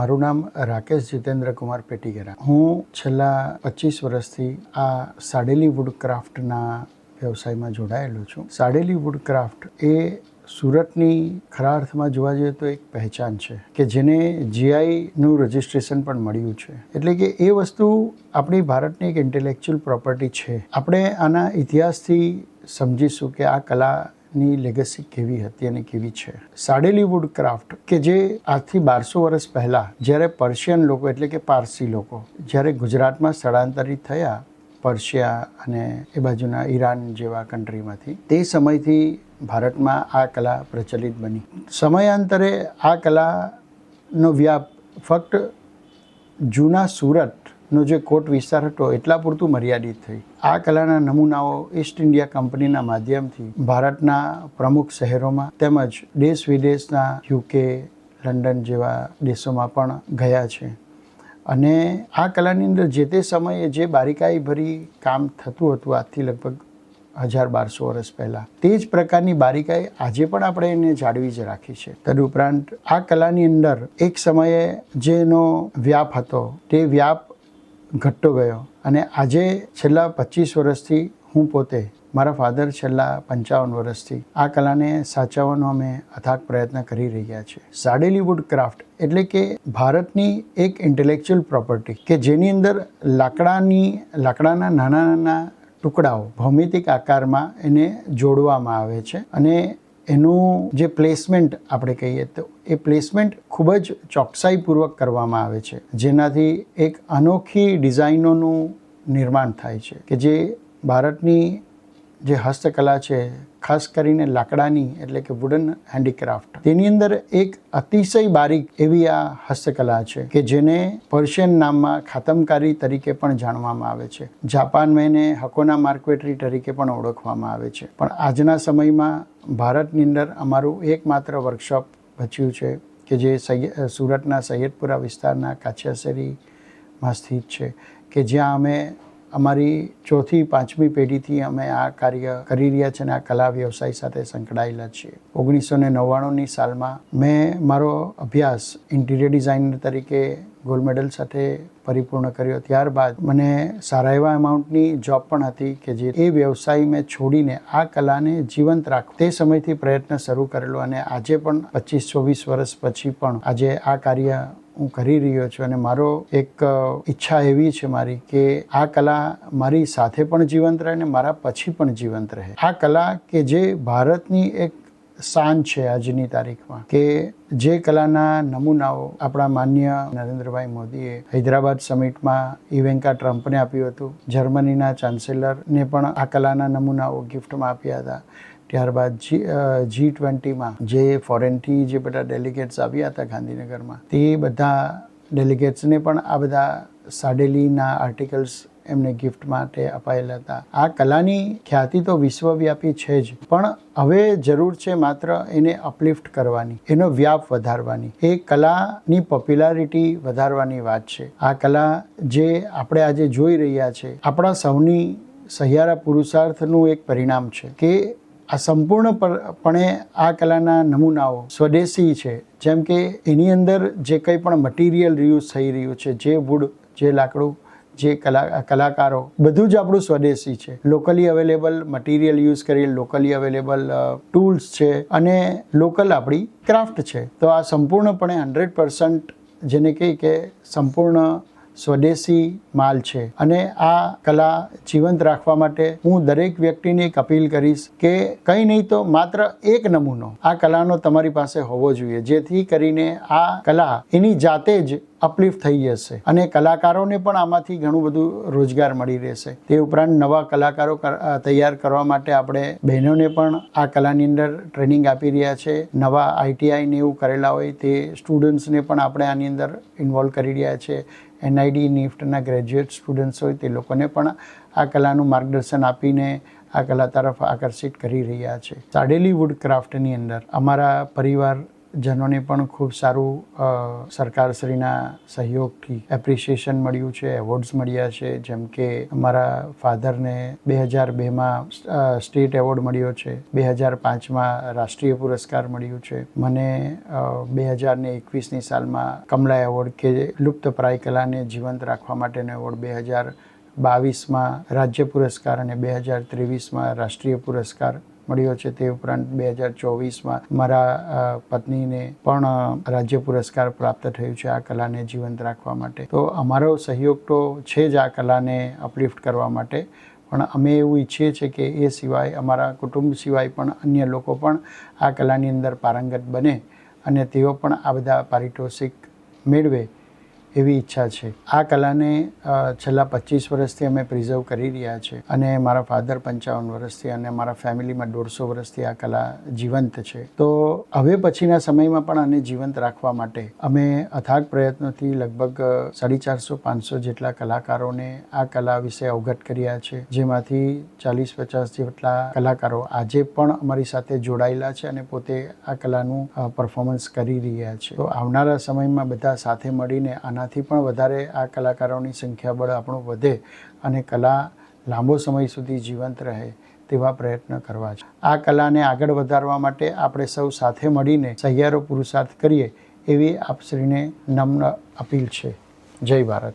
મારું નામ રાકેશ જીતેન્દ્ર કુમાર પેટીગેરા. હું છેલ્લા પચીસ વર્ષથી આ સાડેલી વુડ ક્રાફ્ટના વ્યવસાયમાં જોડાયેલો છું. સાડેલી વુડ ક્રાફ્ટ એ સુરતની ખરા અર્થમાં જોવા જઈએ તો એક પહેચાન છે કે જેને જીઆઈનું રજિસ્ટ્રેશન પણ મળ્યું છે. એટલે કે એ વસ્તુ આપણી ભારતની એક ઇન્ટેલેક્ચ્યુઅલ પ્રોપર્ટી છે. આપણે આના ઇતિહાસથી સમજીશું કે આ કલા ની લેગસી કેવી હતી અને કેવી છે? સાડેલી વુડ ક્રાફ્ટ કે જે આજથી બારસો વર્ષ પહેલાં, જ્યારે પર્શિયન લોકો, એટલે કે પારસી લોકો, જ્યારે ગુજરાતમાં સ્થળાંતરિત થયા પર્શિયા અને એ બાજુના ઈરાન જેવા કન્ટ્રીમાંથી તે સમયથી ભારતમાં આ કલા પ્રચલિત બની. સમયાંતરે આ કલાનો વ્યાપ ફક્ત જૂના સુરતનો જે કોટ વિસ્તાર હતો એટલા પૂરતું મર્યાદિત થઈ. આ કલાના નમૂનાઓ ઈસ્ટ ઇન્ડિયા કંપનીના માધ્યમથી ભારતના પ્રમુખ શહેરોમાં તેમજ દેશ વિદેશના યુકે લંડન જેવા દેશોમાં પણ ગયા છે. અને આ કલાની અંદર જે તે સમયે જે બારીકાઈ ભરી કામ થતું હતું આજથી લગભગ હજાર બારસો વર્ષ પહેલાં, તે જ પ્રકારની બારીકાઈ આજે પણ આપણે એને જાળવી જ રાખી છે. તદુપરાંત આ કલાની અંદર એક સમયે જેનો વ્યાપ હતો તે વ્યાપ ઘટતો ગયો. અને આજે છેલ્લા પચીસ વર્ષથી હું પોતે, મારા ફાધર છેલ્લા પંચાવન વર્ષથી આ કલાને સાચવવાનો અમે અથાગ પ્રયત્ન કરી રહ્યા છીએ. સાડેલી વુડ ક્રાફ્ટ એટલે કે ભારતની એક ઇન્ટેલેક્ચ્યુઅલ પ્રોપર્ટી કે જેની અંદર લાકડાની, લાકડાના નાના નાના ટુકડાઓ ભૌમિતિક આકારમાં એને જોડવામાં આવે છે. અને એનું જે પ્લેસમેન્ટ આપણે કહીએ તો એ પ્લેસમેન્ટ ખૂબ જ ચોકસાઈપૂર્વક કરવામાં આવે છે. જેનાથી એક અનોખી ડિઝાઇનોનું નિર્માણ થાય છે કે જે ભારતની જે હસ્તકલા છે, ખાસ કરીને લાકડાની એટલે કે વુડન હેન્ડીક્રાફ્ટ તેની અંદર એક અતિશય બારીક એવી આ હસ્તકલા છે કે જેને પર્શિયન નામમાં ખાતમકારી તરીકે પણ જાણવામાં આવે છે. જાપાનમાં એને હકોના માર્કવેટરી તરીકે પણ ઓળખવામાં આવે છે. પણ આજના સમયમાં ભારતની અંદર અમારું એકમાત્ર વર્કશોપ બચ્યું છે કે જે સૈય સુરતના સૈયદપુરા વિસ્તારના કાછિયાસરીમાં સ્થિત છે કે જ્યાં અમે અમારી ચોથી, પાંચમી પેઢીથી અમે આ કાર્ય કરી રહ્યા છીએ અને આ કલા વ્યવસાય સાથે સંકળાયેલા છીએ. ઓગણીસો ને નવ્વાણુંની સાલમાં મેં મારો અભ્યાસ ઇન્ટિરિયર ડિઝાઇનર તરીકે ગોલ્ડ મેડલ સાથે પરિપૂર્ણ કર્યો. ત્યારબાદ મને સારા એવા અમાઉન્ટની જોબ પણ હતી કે જે એ વ્યવસાય મેં છોડીને આ કલાને જીવંત રાખ. તે સમયથી પ્રયત્ન શરૂ કરેલો અને આજે પણ પચીસ, ચોવીસ વર્ષ પછી પણ આજે આ કાર્ય હું કરી રહ્યો છું અને મારો એક ઈચ્છા એવી છે મારી કે આ કલા મારી સાથે પણ જીવંત રહે અને મારા પછી પણ જીવંત રહે. આ કલા કે જે ભારતની એક શાન છે આજની તારીખમાં કે જે કલાના નમૂનાઓ આપણા માન્ય નરેન્દ્રભાઈ મોદીએ હૈદરાબાદ સમિટમાં ઇવેન્કા ટ્રમ્પને આપ્યું હતું, જર્મનીના ચાન્સેલરને પણ આ કલાના નમૂનાઓ ગિફ્ટમાં આપ્યા હતા. ત્યારબાદ જી જી ટ્વેન્ટીમાં જે ફોરેનથી જે બધા ડેલિગેટ્સ આવ્યા હતા ગાંધીનગરમાં, તે બધા ડેલિગેટ્સને પણ આ બધા સાડેલીના આર્ટિકલ્સ એમને ગિફ્ટ માટે અપાયેલા હતા. આ કલાની ખ્યાતિ તો વિશ્વવ્યાપી છે જ, પણ હવે જરૂર છે માત્ર એને અપલિફ્ટ કરવાની, એનો વ્યાપ વધારવાની. એ કલાની પોપ્યુલારિટી વધારવાની વાત છે. આ કલા જે આપણે આજે જોઈ રહ્યા છે, આપણા સૌની સહિયારા પુરુષાર્થનું એક પરિણામ છે કે આ સંપૂર્ણપણે આ કલાના નમૂનાઓ સ્વદેશી છે. જેમ કે એની અંદર જે કંઈ પણ મટીરિયલ યુઝ થઈ રહ્યું છે, જે વુડ જે લાકડું જે કલા, કલાકારો, બધું જ આપણું સ્વદેશી છે. લોકલી અવેલેબલ મટીરિયલ યુઝ કરી લોકલી અવેલેબલ ટૂલ્સ છે અને લોકલ આપણી ક્રાફ્ટ છે. તો આ સંપૂર્ણપણે હંડ્રેડ પર્સન્ટ જેને કહી કે સંપૂર્ણ સ્વદેશી માલ છે. અને આ કલા જીવંત રાખવા માટે હું દરેક વ્યક્તિને એક અપીલ કરીશ કે કંઈ નહીં તો માત્ર એક નમૂનો આ કલાનો તમારી પાસે હોવો જોઈએ. જેથી કરીને આ કલા એની જાતે જ અપલિફ્ટ થઈ જશે. અને કલાકારોને પણ આમાંથી ઘણું બધું રોજગાર મળી રહેશે. તે ઉપરાંત નવા કલાકારો તૈયાર કરવા માટે આપણે બહેનોને પણ આ કલાની અંદર ટ્રેનિંગ આપી રહ્યા છે. નવા આઈટીઆઈને એવું કરેલા હોય તે સ્ટુડન્ટ્સને પણ આપણે આની અંદર ઇન્વોલ્વ કરી રહ્યા છે. એનઆઈડી નિફ્ટના ગ્રેજ્યુએટ સ્ટુડન્ટ્સ હોય તે લોકોને પણ આ કલાનું માર્ગદર્શન આપીને આ કલા તરફ આકર્ષિત કરી રહ્યા છે. સાડેલી વુડક્રાફ્ટની અંદર અમારા પરિવાર જનોને પણ ખૂબ સારું સરકારશ્રીના સહયોગથી એપ્રિસિએશન મળ્યું છે એવોર્ડ્સ મળ્યા છે. જેમ કે અમારા ફાધરને બે હજાર બેમાં સ્ટેટ એવોર્ડ મળ્યો છે. બે હજાર પાંચમાં રાષ્ટ્રીય પુરસ્કાર મળ્યું છે. મને બે હજાર ને એકવીસની સાલમાં કમલા એવોર્ડ કે લુપ્તપ્રાય કલાને જીવંત રાખવા માટેનો એવોર્ડ બે હજાર બાવીસમાં રાજ્ય પુરસ્કાર અને બે હજાર ત્રેવીસમાં રાષ્ટ્રીય પુરસ્કાર મળ્યો છે તે ઉપરાંત બે હજાર ચોવીસમાં મારા પત્નીને પણ રાજ્ય પુરસ્કાર પ્રાપ્ત થયું છે આ કલાને જીવંત રાખવા માટે. તો અમારો સહયોગ તો છે જ આ કલાને અપલિફ્ટ કરવા માટે, પણ અમે એવું ઈચ્છીએ છીએ કે એ સિવાય, અમારા કુટુંબ સિવાય પણ અન્ય લોકો પણ આ કલાની અંદર પારંગત બને અને તેઓ પણ આ બધા પારિતોષિક મેળવે. એવી ઈચ્છા છે. આ કલાને છેલ્લા પચીસ વર્ષથી અમે પ્રિઝર્વ કરી રહ્યા છે અને મારા ફાધર પંચાવન વર્ષથી અને મારા ફેમિલીમાં દોઢસો વર્ષથી આ કલા જીવંત છે. તો હવે પછીના સમયમાં પણ આને જીવંત રાખવા માટે અમે અથાગ પ્રયત્નોથી લગભગ સાડી ચારસો પાંચસો જેટલા કલાકારોને આ કલા વિશે અવગત કર્યા છે. જેમાંથી ચાલીસ, પચાસ જેટલા કલાકારો આજે પણ અમારી સાથે જોડાયેલા છે અને પોતે આ કલાનું પરફોર્મન્સ કરી રહ્યા છે. તો આવનારા સમયમાં બધા સાથે મળીને આનાથી પણ વધારે આ કલાકારોની સંખ્યાબળ આપણું વધે અને કલા લાંબો સમય સુધી જીવંત રહે તેવા પ્રયત્ન કરવા છે. આ કલાને આગળ વધારવા માટે આપણે સૌ સાથે મળીને સહિયારો પુરુષાર્થ કરીએ એવી આપશ્રીને નમ્ન અપીલ છે. જય ભારત.